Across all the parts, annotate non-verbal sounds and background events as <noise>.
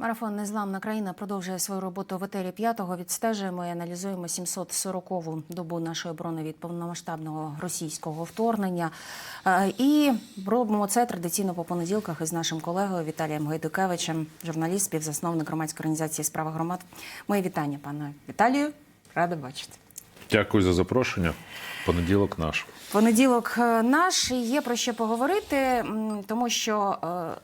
Марафон Незламна країна продовжує свою роботу в етері п'ятого. Відстежуємо і аналізуємо 740-ву добу нашої оборони від повномасштабного російського вторгнення. Е, І робимо це традиційно по понеділках із нашим колегою Віталієм Гайдукевичем, журналіст, співзасновник громадської організації Справа громад. Мої вітання, пане Віталію. Рада бачити. Дякую за запрошення. Понеділок наш. Понеділок е, наш і є про що поговорити, тому що е,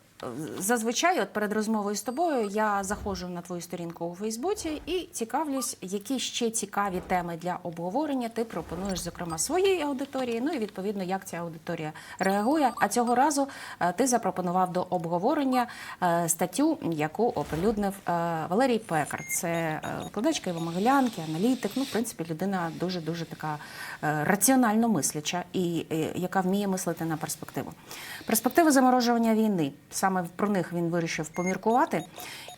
зазвичай, от перед розмовою з тобою, я заходжу на твою сторінку у Фейсбуці і цікавлюсь, які ще цікаві теми для обговорення ти пропонуєш, зокрема, своїй аудиторії. Ну і відповідно, як ця аудиторія реагує. А цього разу е, ти запропонував до обговорення е, статтю, яку оприлюднив е, Валерій Пекар. Це викладачка Івомогилянки, аналітик. Ну, в принципі, людина дуже дуже така раціонально мисляча і яка вміє мислити на перспективу. Перспективи заморожування війни саме про них він вирішив поміркувати.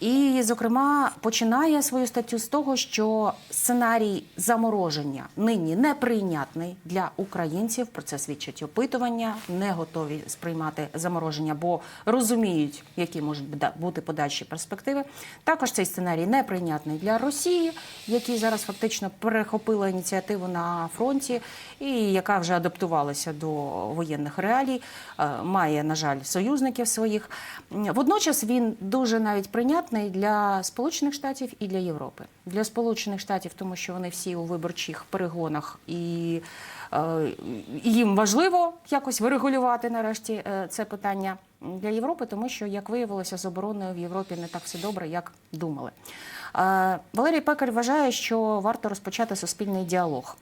І, зокрема, починає свою статтю з того, що сценарій замороження нині неприйнятний для українців. Про це свідчать опитування, не готові сприймати замороження, бо розуміють, які можуть бути подальші перспективи. Також цей сценарій неприйнятний для Росії, які зараз фактично перехопила ініціативу на фронті, і яка вже адаптувалася до воєнних реалій, е, має, на жаль, союзників своїх. Водночас він дуже навіть прийнятний для Сполучених Штатів і для Європи. Для Сполучених Штатів, тому що вони всі у виборчих перегонах і е, їм важливо якось вирегулювати нарешті е, це питання для Європи, тому що, як виявилося, з обороною в Європі не так все добре, як думали. Е, Валерій Пекар вважає, що варто розпочати суспільний діалог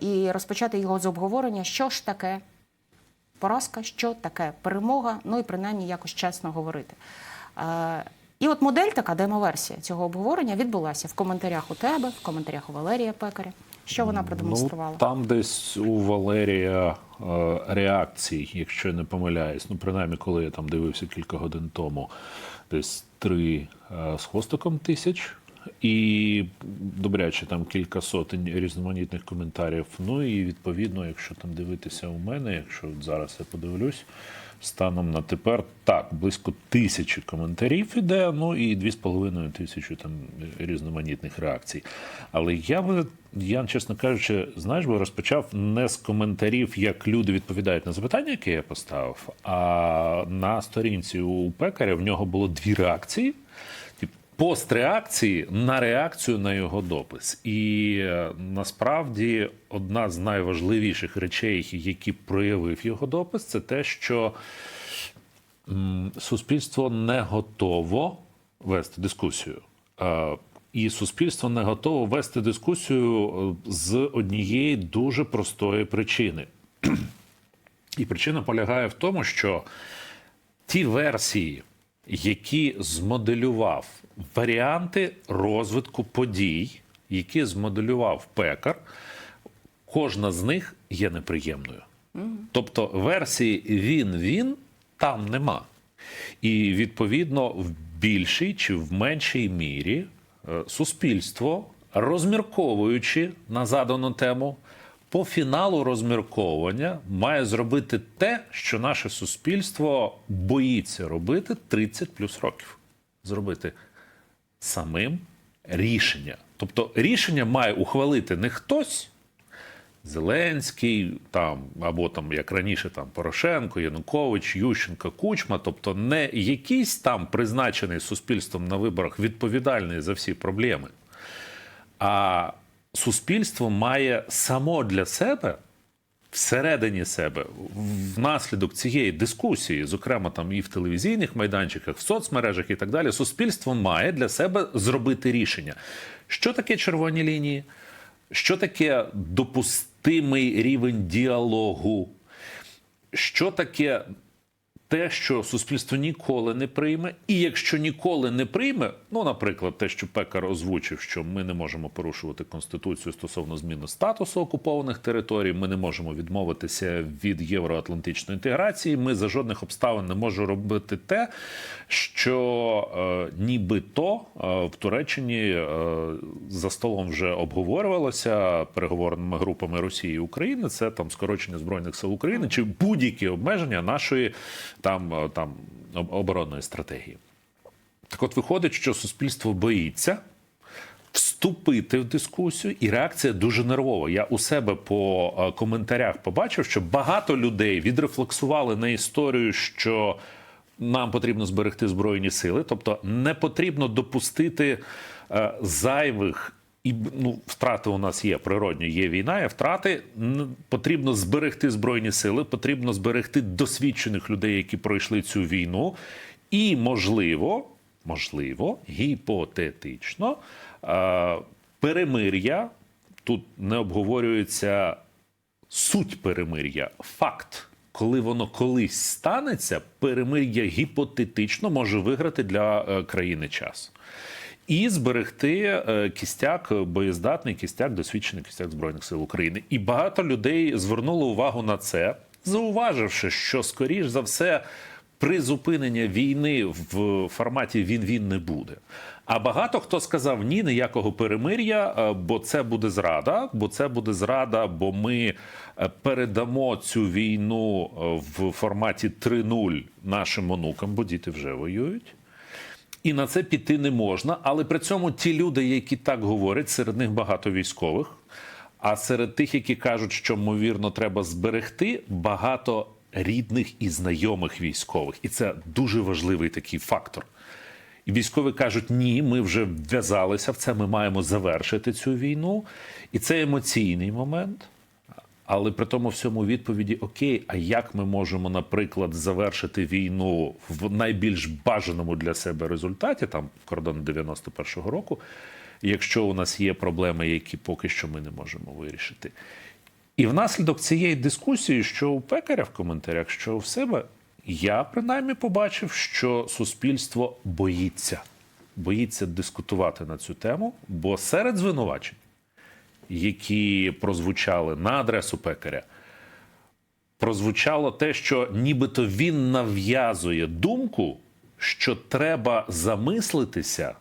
і розпочати його з обговорення, що ж таке поразка, що таке перемога, ну і принаймні якось чесно говорити. Е, І от модель така демоверсія цього обговорення відбулася в коментарях у тебе, в коментарях у Валерія Пекаря. Що вона продемонструвала? Ну, там десь у Валерія е, реакцій, якщо я не помиляюсь, ну принаймні, коли я там дивився кілька годин тому, десь три е, з хвостиком тисяч. І добряче там кілька сотень різноманітних коментарів. Ну і відповідно, якщо там дивитися у мене, якщо от зараз я подивлюсь, станом на тепер так, близько тисячі коментарів іде, ну і дві з половиною тисячі там різноманітних реакцій. Але я би, я, чесно кажучи, знаєш, би розпочав не з коментарів, як люди відповідають на запитання, яке я поставив, а на сторінці у пекаря в нього було дві реакції. Постреакції на реакцію на його допис. І е, насправді одна з найважливіших речей, які проявив його допис, це те, що суспільство не готово вести дискусію. Е, І суспільство не готово вести дискусію е, з однієї дуже простої причини. <clears throat> І причина полягає в тому, що ті версії, які змоделював варіанти розвитку подій, які змоделював пекар, кожна з них є неприємною. Тобто версії він-він там нема. І відповідно в більшій чи в меншій мірі е, суспільство, розмірковуючи на задану тему, по фіналу розмірковування має зробити те, що наше суспільство боїться робити 30 плюс років. Зробити самим рішення. Тобто рішення має ухвалити не хтось. Зеленський, там або там як раніше, там Порошенко, Янукович, Ющенко, Кучма, тобто не якийсь там призначений суспільством на виборах відповідальний за всі проблеми, а суспільство має само для себе всередині себе, внаслідок цієї дискусії, зокрема там і в телевізійних майданчиках, в соцмережах і так далі, суспільство має для себе зробити рішення, що таке червоні лінії, що таке допустимий рівень діалогу, що таке те, що суспільство ніколи не прийме, і якщо ніколи не прийме, ну, наприклад, те, що Пекар озвучив, що ми не можемо порушувати конституцію стосовно зміни статусу окупованих територій, ми не можемо відмовитися від євроатлантичної інтеграції. Ми за жодних обставин не можемо робити те, що е, нібито е, в Туреччині е, за столом вже обговорювалося переговорними групами Росії і України. Це там скорочення збройних сил України чи будь-які обмеження нашої там, е, там оборонної стратегії. Так от виходить, що суспільство боїться вступити в дискусію, і реакція дуже нервова. Я у себе по е, коментарях побачив, що багато людей відрефлексували на історію, що нам потрібно зберегти збройні сили, тобто не потрібно допустити е, зайвих. І ну, втрати у нас є природні, є війна, є втрати. Потрібно зберегти збройні сили, потрібно зберегти досвідчених людей, які пройшли цю війну. І можливо, можливо, гіпотетично, перемир'я тут не обговорюється суть перемир'я, факт. Коли воно колись станеться, перемир'я гіпотетично може виграти для е, країни час. І зберегти е, кістяк, е, боєздатний кістяк, досвідчений кістяк Збройних сил України. І багато людей звернуло увагу на це, зауваживши, що скоріш за все призупинення війни в форматі він-він не буде. А багато хто сказав ні, ніякого перемир'я, е, бо це буде зрада, бо це буде зрада, бо ми передамо цю війну в форматі 3.0 нашим онукам, бо діти вже воюють. І на це піти не можна. Але при цьому ті люди, які так говорять, серед них багато військових. А серед тих, які кажуть, що ймовірно треба зберегти, багато рідних і знайомих військових. І це дуже важливий такий фактор. І військові кажуть: ні, ми вже вв'язалися в це, ми маємо завершити цю війну. І це емоційний момент. Але при тому всьому відповіді: Окей, а як ми можемо, наприклад, завершити війну в найбільш бажаному для себе результаті, там кордон 91-го року, якщо у нас є проблеми, які поки що ми не можемо вирішити. І внаслідок цієї дискусії, що у пекаря в коментарях, що в себе, я принаймні побачив, що суспільство боїться, боїться дискутувати на цю тему, бо серед звинувачень які прозвучали на адресу пекаря, прозвучало те, що нібито він нав'язує думку, що треба замислитися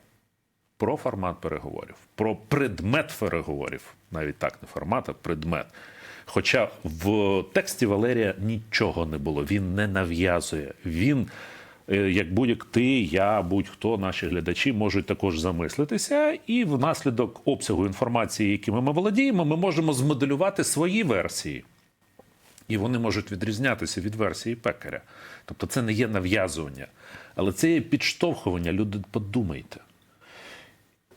про формат переговорів, про предмет переговорів. Навіть так, не формат, а предмет. Хоча в тексті Валерія нічого не було, він не нав'язує. Він, як будь-як ти, я, будь-хто, наші глядачі можуть також замислитися, і внаслідок обсягу інформації, якими ми володіємо, ми можемо змоделювати свої версії. І вони можуть відрізнятися від версії пекаря. Тобто це не є нав'язування, але це є підштовхування. Люди, подумайте.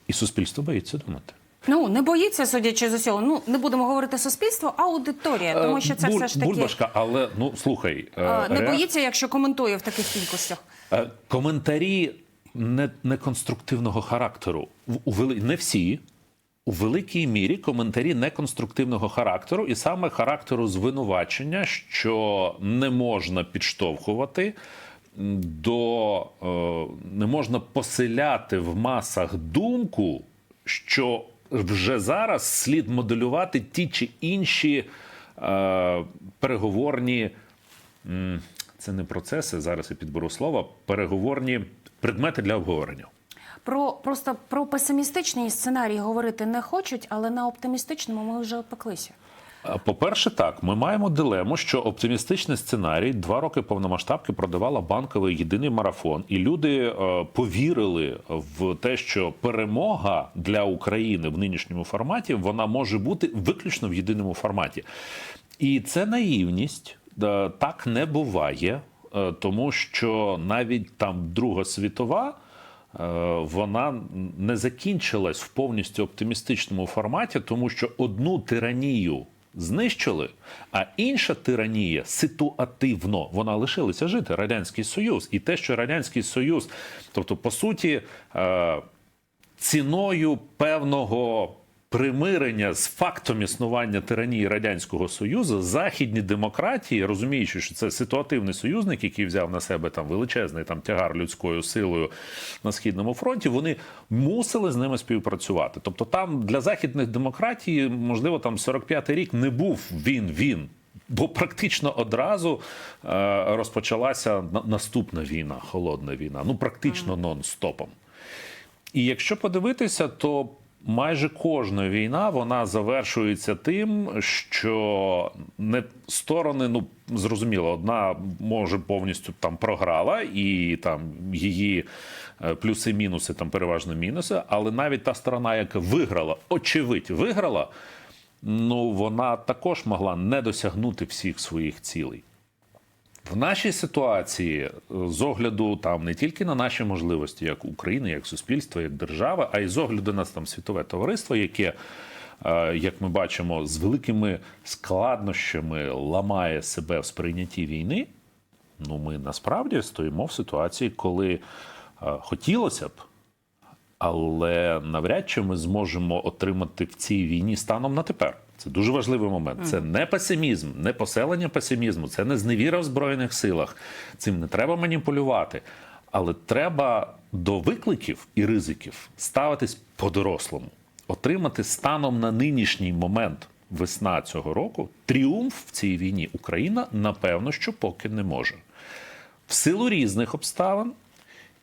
І суспільство боїться думати. Ну не боїться, судячи з усього. Ну не будемо говорити суспільство, а аудиторія, тому що це Буль- все ж таки Бульбашка, але ну слухай, е, е, не ре- боїться, якщо коментує в таких кількостях. Е, Коментарі не, неконструктивного характеру. В- У вели... Не всі. У великій мірі коментарі неконструктивного характеру, і саме характеру звинувачення, що не можна підштовхувати до е, не можна поселяти в масах думку, що вже зараз слід моделювати ті чи інші е, переговорні це не процеси, зараз я підберу слова, переговорні предмети для обговорення. Про просто про песимістичний сценарій говорити не хочуть, але на оптимістичному ми вже опеклися. По-перше, так, ми маємо дилему, що оптимістичний сценарій два роки повномасштабки продавала банковий єдиний марафон, і люди е, повірили в те, що перемога для України в нинішньому форматі вона може бути виключно в єдиному форматі. І це наївність. Так не буває, е, тому що навіть там Друга світова. е, Вона не закінчилась в повністю оптимістичному форматі, тому що одну тиранію знищили, а інша тиранія ситуативно вона лишилася жити радянський союз, і те, що радянський союз, тобто по суті, е, ціною певного примирення з фактом існування тиранії радянського союзу західні демократії, розуміючи, що це ситуативний союзник, який взяв на себе там величезний там тягар людською силою на східному фронті, вони мусили з ними співпрацювати. Тобто, там для західних демократій, можливо, там 45-й рік не був він він. Бо практично одразу е, розпочалася на- наступна війна, холодна війна, ну практично нон-стопом. І якщо подивитися, то майже кожна війна вона завершується тим, що не сторони, ну зрозуміло, одна може повністю там програла, і там її е, плюси-мінуси, там переважно мінуси, але навіть та сторона, яка виграла, очевидь, виграла, ну вона також могла не досягнути всіх своїх цілей. В нашій ситуації, е, з огляду там не тільки на наші можливості, як України, як суспільства, як держава, а й з огляду на там світове товариство, яке, е, як ми бачимо, з великими складнощами ламає себе в сприйнятті війни. Ну, ми насправді стоїмо в ситуації, коли е, хотілося б, але навряд чи ми зможемо отримати в цій війні станом на тепер. Це дуже важливий момент. Це не песимізм, не поселення песимізму, це не зневіра в збройних силах. Цим не треба маніпулювати. Але треба до викликів і ризиків ставитись по-дорослому, отримати станом на нинішній момент весна цього року тріумф в цій війні Україна напевно що поки не може. В силу різних обставин.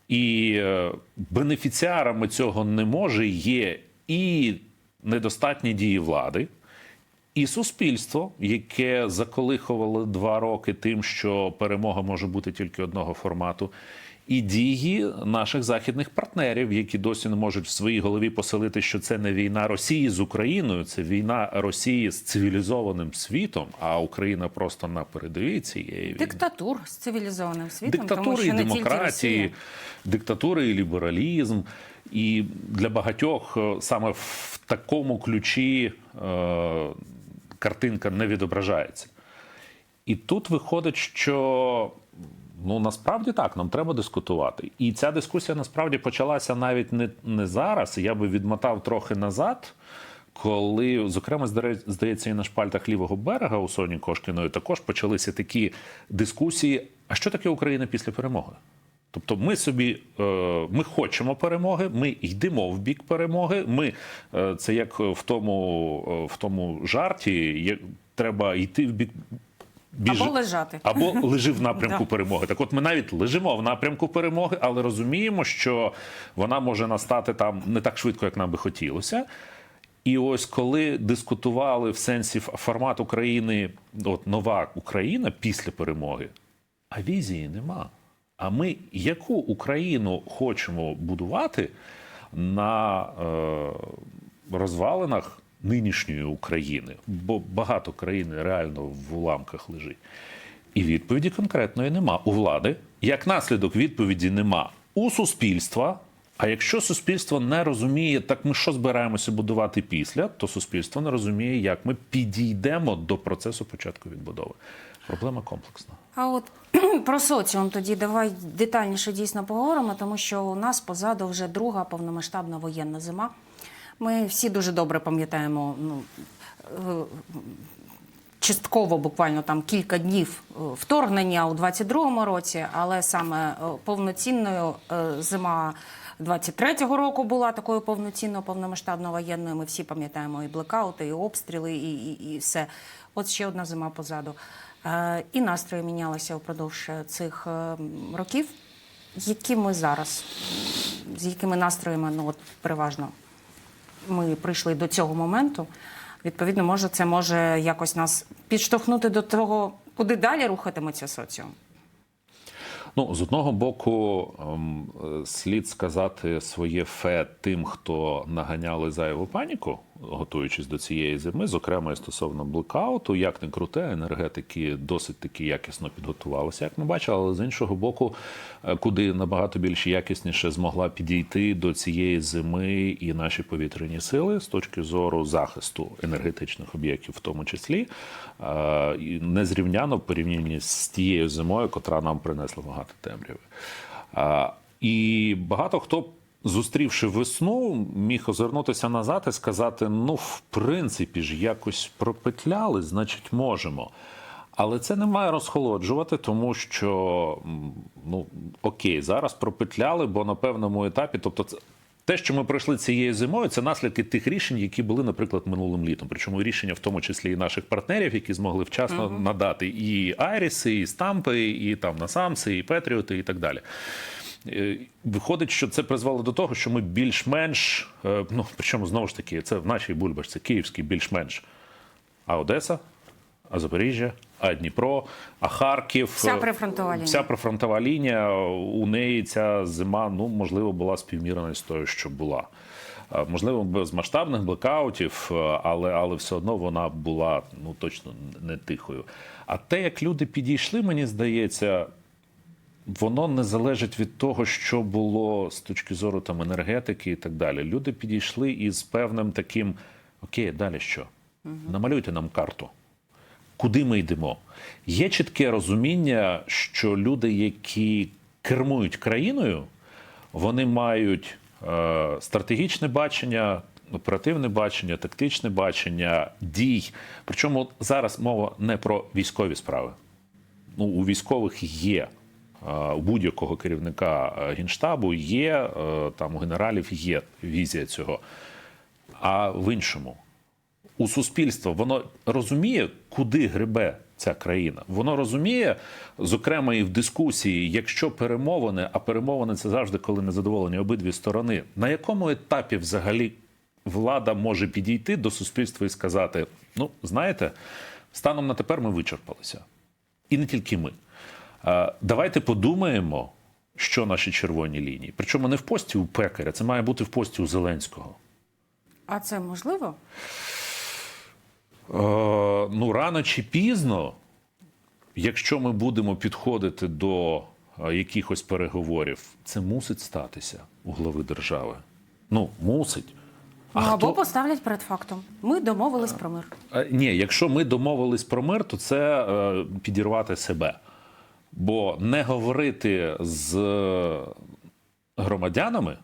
І е, бенефіціарами цього не може є і недостатні дії влади, і суспільство, яке заколихувало два роки тим, що перемога може бути тільки одного формату, і дії наших західних партнерів, які досі не можуть в своїй голові поселити, що це не війна Росії з Україною, це війна Росії з цивілізованим світом, а Україна просто на передовій цієї війни. Диктатур з цивілізованим світом, тому що і не тільки демократії, диктатури і лібералізм. І для багатьох е, саме в такому ключі е, картинка не відображається. І тут виходить, що ну насправді так, нам треба дискутувати. І ця дискусія насправді почалася навіть не, не зараз. Я би відмотав трохи назад. Коли, зокрема, здається, і на шпальтах лівого берега у Соні Кошкіної також почалися такі дискусії: а що таке Україна після перемоги? Тобто, ми собі е, ми хочемо перемоги, ми йдемо в бік перемоги. Ми е, це як в тому, е, в тому жарті, є, треба йти в бік біж- Або лежати. або лежи в напрямку <laughs> перемоги. Так, от ми навіть лежимо в напрямку перемоги, але розуміємо, що вона може настати там не так швидко, як нам би хотілося. І ось коли дискутували в сенсі формат України, от нова Україна після перемоги, а візії нема. А ми яку Україну хочемо будувати на е, розвалинах нинішньої України? Бо багато країн реально в уламках лежить. І відповіді конкретної нема у влади. Як наслідок відповіді нема у суспільства. А якщо суспільство не розуміє, так ми що збираємося будувати після, то суспільство не розуміє, як ми підійдемо до процесу початку відбудови. Проблема комплексна. А от <clears throat> про соціум тоді давай детальніше дійсно поговоримо, тому що у нас позаду вже друга повномасштабна воєнна зима. Ми всі дуже добре пам'ятаємо ну, е, частково буквально там кілька днів е, вторгнення у 22-му році, але саме е, повноцінною зима 23-го року була такою повноцінною повномасштабною воєнною. Ми всі пам'ятаємо і блекаути, і обстріли, і, і, і все. От ще одна зима позаду. Е, І настрої мінялися впродовж е, цих е, років. Які ми зараз, з якими настроями, ну от переважно ми прийшли до цього моменту. Відповідно, може, це може якось нас підштовхнути до того, куди далі рухатиметься соціум. Ну, з одного боку, ем, е, слід сказати своє фе тим, хто наганяли зайву паніку, готуючись до цієї зими, зокрема і стосовно блекауту, як не круте, енергетики досить таки якісно підготувалися, як ми бачили, але з іншого боку, е, куди набагато більш якісніше змогла підійти до цієї зими і наші повітряні сили з точки зору захисту енергетичних об'єктів, в тому числі, е, незрівняно в порівнянні з тією зимою, котра нам принесла багато темряви. І багато хто, зустрівши весну, міг озирнутися назад і сказати: ну, в принципі ж, якось пропетляли, значить, можемо. Але це не має розхолоджувати, тому що ну окей, зараз пропетляли, бо на певному етапі, тобто це. Те, що ми пройшли цією зимою, це наслідки тих рішень, які були, наприклад, минулим літом. Причому рішення, в тому числі і наших партнерів, які змогли вчасно надати і Айріси, і Стампи, і там Насамси, і Петріоти, і так далі. Е, Виходить, що це призвело до того, що ми більш-менш, е, ну причому знову ж таки, це в нашій бульбашці, київський більш-менш. А Одеса, а Запоріжжя, а Дніпро, а Харків. Вся е, прифронтова лінія. Вся прифронтова лінія. У неї ця зима, ну можливо, була співмірена з тою, що була. Можливо, без масштабних блекаутів, але, але все одно вона була ну точно не тихою. А те, як люди підійшли, мені здається, воно не залежить від того, що було з точки зору там енергетики і так далі. Люди підійшли із певним таким: окей, далі що? Намалюйте нам карту. Куди ми йдемо? Є чітке розуміння, що люди, які кермують країною, вони мають е, стратегічне бачення, оперативне бачення, тактичне бачення, дій. Причому зараз мова не про військові справи ну, у військових є. Е, У будь-якого керівника е, генштабу є, е, там у генералів є візія цього. А в іншому, у суспільства воно розуміє, куди гребе ця країна. Воно розуміє, зокрема, і в дискусії, якщо перемовини, а перемовини це завжди коли незадоволені обидві сторони, на якому етапі взагалі влада може підійти до суспільства і сказати: ну, знаєте, станом на тепер ми вичерпалися. І не тільки ми. Е, Давайте подумаємо, що наші червоні лінії. Причому не в пості у пекаря, це має бути в пості у Зеленського. А це можливо? Е, ну, рано чи пізно, якщо ми будемо підходити до е, якихось переговорів, це мусить статися у глави держави. Ну, мусить. ну, або поставлять перед фактом. Ми домовились про мир. Е, Ні, якщо ми домовились про мир, то це е, підірвати себе. Бо не говорити з громадянами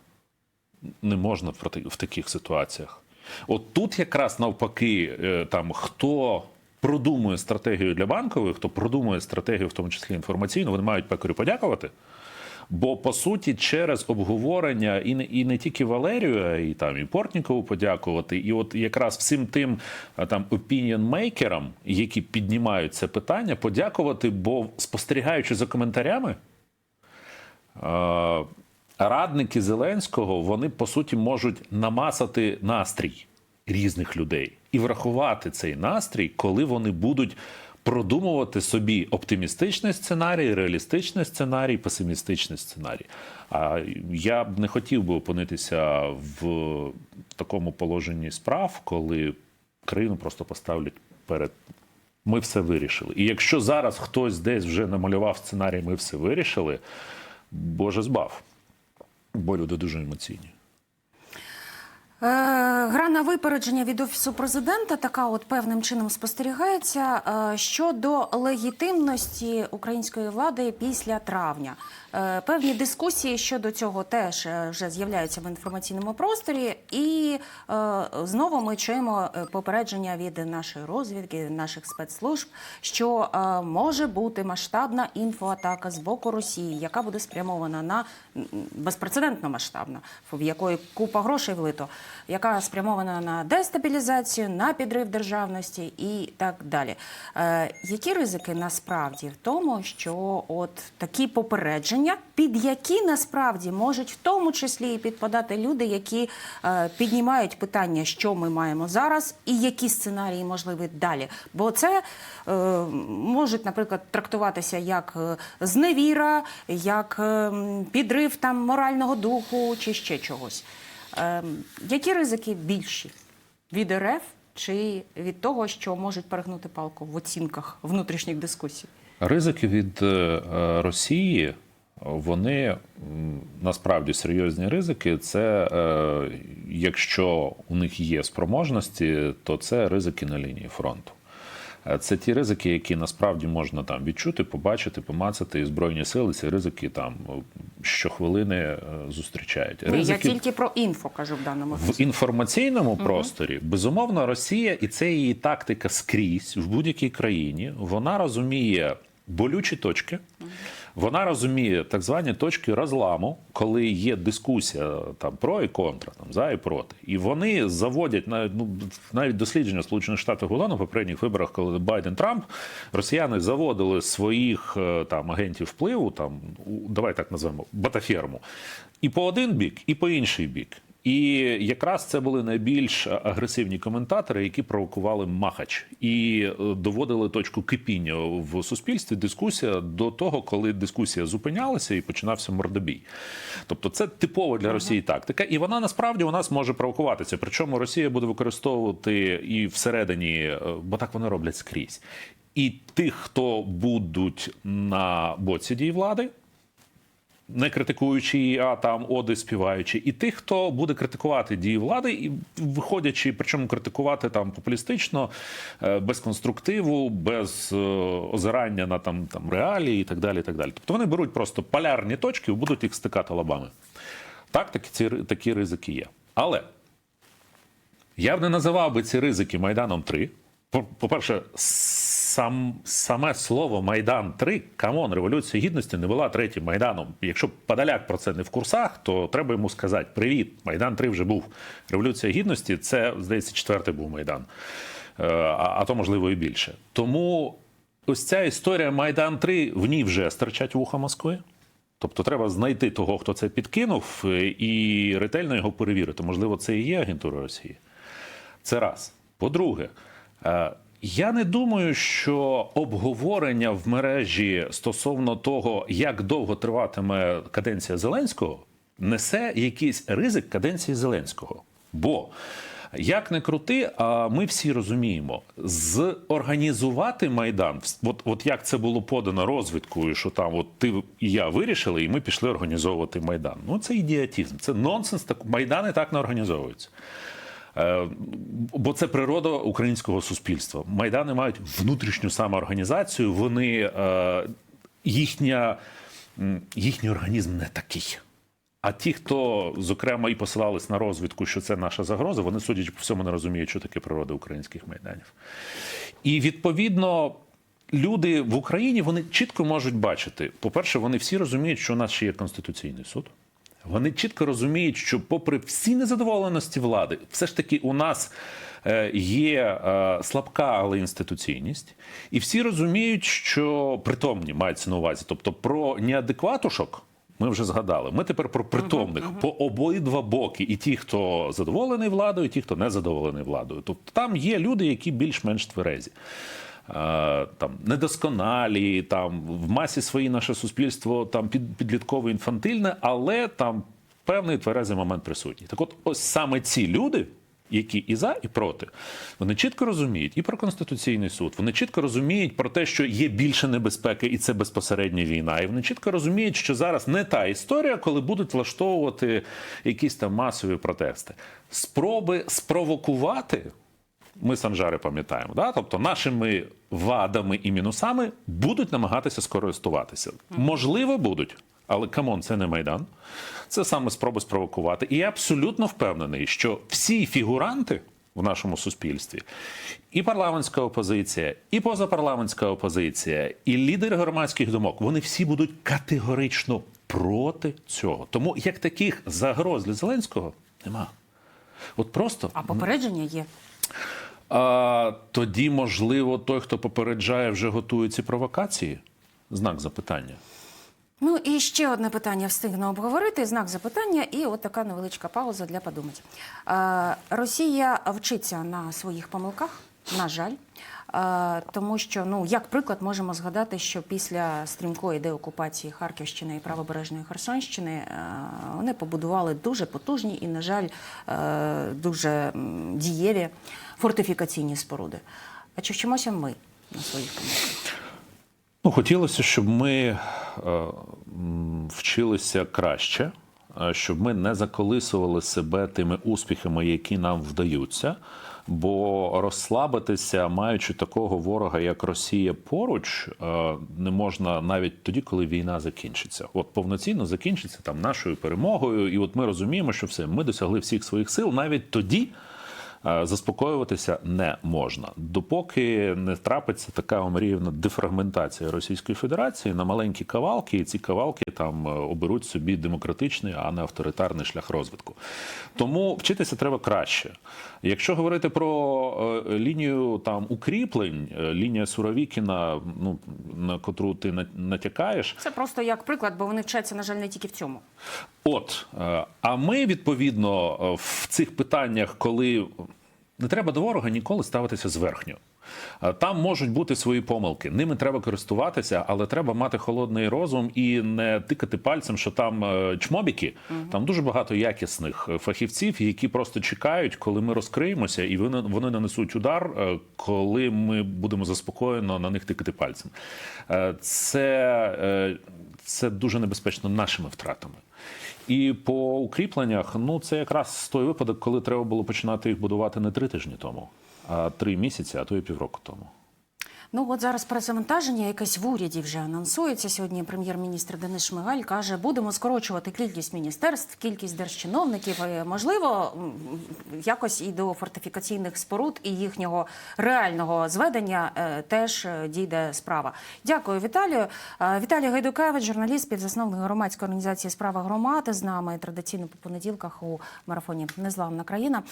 не можна в, таких ситуаціях. От тут якраз навпаки, е, там хто продумує стратегію для банкових, хто продумує стратегію, в тому числі інформаційну, вони мають пекарю подякувати. Бо по суті, через обговорення і не і не тільки Валерію, і там і Портнікову подякувати. І от якраз всім тим там opinion-мейкерам, які піднімають це питання, подякувати, бо спостерігаючи за коментарями. Радники Зеленського вони по суті можуть намасати настрій різних людей і врахувати цей настрій, коли вони будуть продумувати собі оптимістичний сценарій, реалістичний сценарій, песимістичний сценарій. А я б не хотів би опинитися в такому положенні справ, коли країну просто поставлять перед. Ми все вирішили. І якщо зараз хтось десь вже намалював сценарій, ми все вирішили, Боже збав. Бо люди дуже емоційні. Е, гра на випередження від офісу президента така от певним чином спостерігається е, щодо легітимності української влади після травня. Е, певні дискусії щодо цього теж вже з'являються в інформаційному просторі, і знову ми чуємо попередження від нашої розвідки, наших спецслужб, що може бути масштабна інфоатака з боку Росії, яка буде спрямована на безпрецедентно масштабна, в якої купа грошей влито, яка спрямована на дестабілізацію, на підрив державності і так далі. Е, які ризики насправді в тому, що от такі попередження, під які насправді можуть в тому числі і підпадати люди, які е, піднімають питання, що ми маємо зараз, і які сценарії можливі далі. Бо це е, можуть, наприклад, трактуватися як зневіра, як е, підрив там морального духу чи ще чогось. Е, які ризики більші від РФ чи від того, що можуть перегнути палку в оцінках внутрішніх дискусій? Ризики від е, е, Росії, вони насправді серйозні ризики. Це е, якщо у них є спроможності, то це ризики на лінії фронту. Е, Це ті ризики, які насправді можна там відчути, побачити, помацати, і збройні сили ці ризики там щохвилини е, зустрічають. Ні, я тільки про інфо кажу в даному в інформаційному інформаційному просторі безумовно Росія, і це її тактика скрізь в будь-якій країні. Вона розуміє болючі точки, Вона розуміє так звані точки розламу, коли є дискусія там про і контра, там за і проти. І вони заводять навіть ну навіть дослідження Сполучених Штатів було на попередніх виборах, коли Байден Трамп, росіяни заводили своїх е, там агентів впливу, там у- давай так називаємо батаферму, і по один бік, і по інший бік. І якраз це були найбільш агресивні коментатори, які провокували махач і е, доводили точку кипіння в суспільстві. Дискусія до того, коли дискусія зупинялася і починався мордобій. Тобто, це типова для Росії тактика, і вона насправді у нас може провокуватися. Причому Росія буде використовувати і всередині, е, бо так вони роблять скрізь. І тих, хто будуть на боці дій влади, не критикуючи її, а там оди співаючи, і тих, хто буде критикувати дії влади, і виходячи, причому критикувати там популістично, е, без конструктиву, без е, озирання на там, там реалії і так далі. І так далі. Тобто вони беруть просто полярні точки і будуть їх стикати лобами. Так, такі, ці, такі ризики є. Але я б не називав би ці ризики Майданом 3. По- По-перше, сам, саме слово Майдан 3, камон, Революція Гідності не була третім Майданом. Якщо Подоляк про це не в курсах, то треба йому сказати: Привіт, Майдан 3 вже був. Революція Гідності це, здається, четвертий був Майдан. Е, А, а то, можливо, і більше. Тому ось ця історія Майдан 3 в ній вже стирчать вуха Москви. Тобто треба знайти того, хто це підкинув, і ретельно його перевірити. Можливо, це і є агентура Росії. Це раз. По-друге, е, я не думаю, що обговорення в мережі стосовно того, як довго триватиме каденція Зеленського, несе якийсь ризик каденції Зеленського. Бо як не крути, а ми всі розуміємо, зорганізувати майдан, от, от як це було подано розвідкою, що там от ти і я вирішили, і ми пішли організовувати майдан. Ну це ідіотизм, це нонсенс. Так майдани так не організовуються. Е, Бо це природа українського суспільства. Майдани мають внутрішню самоорганізацію. Вони е, їхня, їхній організм не такий. А ті, хто зокрема і посилались на розвідку, що це наша загроза, вони судячи по всьому не розуміють, що таке природа українських майданів. І відповідно. Люди в Україні вони чітко можуть бачити. По-перше, вони всі розуміють, що у нас ще є конституційний суд. Вони чітко розуміють, що, попри всі незадоволеності влади, все ж таки у нас е, є е, слабка, але інституційність, і всі розуміють, що притомні мається на увазі. Тобто про неадекватушок ми вже згадали. Ми тепер про притомних по обидва боки, і ті, хто задоволений владою, і ті, хто не задоволений владою. Тобто там є люди, які більш-менш тверезі. Е, Там недосконалі, там в масі своїй наше суспільство там під, інфантильне, але там певний тверезий момент присутній. Так от, ось саме ці люди, які і за, і проти, вони чітко розуміють і про конституційний суд, вони чітко розуміють про те, що є більше небезпеки, і це безпосередня війна. І вони чітко розуміють, що зараз не та історія, коли будуть влаштовувати якісь там масові протести. Спроби спровокувати. Ми санжари пам'ятаємо, да? тобто нашими вадами і мінусами будуть намагатися скористуватися. Можливо, будуть, але камон, це не майдан. Це саме спроби спровокувати. І я абсолютно впевнений, що всі фігуранти в нашому суспільстві, і парламентська опозиція, і позапарламентська опозиція, і лідери громадських думок, вони всі будуть категорично проти цього. Тому як таких загроз для Зеленського нема. От просто А попередження є. А тоді, можливо, той, хто попереджає, вже готує ці провокації? Знак запитання. Ну і ще одне питання встигну обговорити. Знак запитання, і от така невеличка пауза для подумати. Росія вчиться на своїх помилках, на жаль. Тому що, ну як приклад, можемо згадати, що після стрімкої деокупації Харківщини і правобережної Херсонщини е, вони побудували дуже потужні і, на жаль, е, дуже дієві фортифікаційні споруди. А чи вчимося ми на своїх помилках? Ну, хотілося, щоб ми е, вчилися краще, щоб ми не заколисували себе тими успіхами, які нам вдаються. Бо розслабитися, маючи такого ворога, як Росія, поруч, е, не можна навіть тоді, коли війна закінчиться. От повноцінно закінчиться там нашою перемогою, і от ми розуміємо, що все, ми досягли всіх своїх сил навіть тоді. е, заспокоюватися не можна. Допоки не трапиться така омріяна дефрагментація Російської Федерації на маленькі кавалки, і ці кавалки там е, оберуть собі демократичний, а не авторитарний шлях розвитку. Тому вчитися треба краще. Якщо говорити про е, лінію там укріплень, е, лінія Суровікіна, ну на котру ти на- натякаєш, Це просто як приклад, бо вони вчаться, на жаль, не тільки в цьому. От, е, а ми відповідно в цих питаннях, коли не треба до ворога ніколи ставитися зверхньо. Е, Там можуть бути свої помилки. Ними треба користуватися, але треба мати холодний розум і не тикати пальцем, що там е, чмобіки. Там дуже багато якісних е, фахівців, які просто чекають, коли ми розкриємося, і вони, нанесуть удар, коли ми будемо заспокоєно на них тикати пальцем. Це, це дуже небезпечно нашими втратами. І по укріпленнях, ну це якраз той випадок, коли треба було починати їх будувати не три тижні тому, три місяці, а то і півроку тому. Ну от зараз перезавантаження якесь в уряді вже анонсується. Сьогодні прем'єр-міністр Денис Шмигаль каже, будемо скорочувати кількість міністерств, кількість держчиновників. Можливо, якось і до фортифікаційних споруд і їхнього реального зведення е, теж е, дійде справа. Дякую, Віталію. Е, Віталій Гайдукевич, журналіст, співзасновник громадської організації Справа громади з нами традиційно по понеділках у марафоні Незламна країна.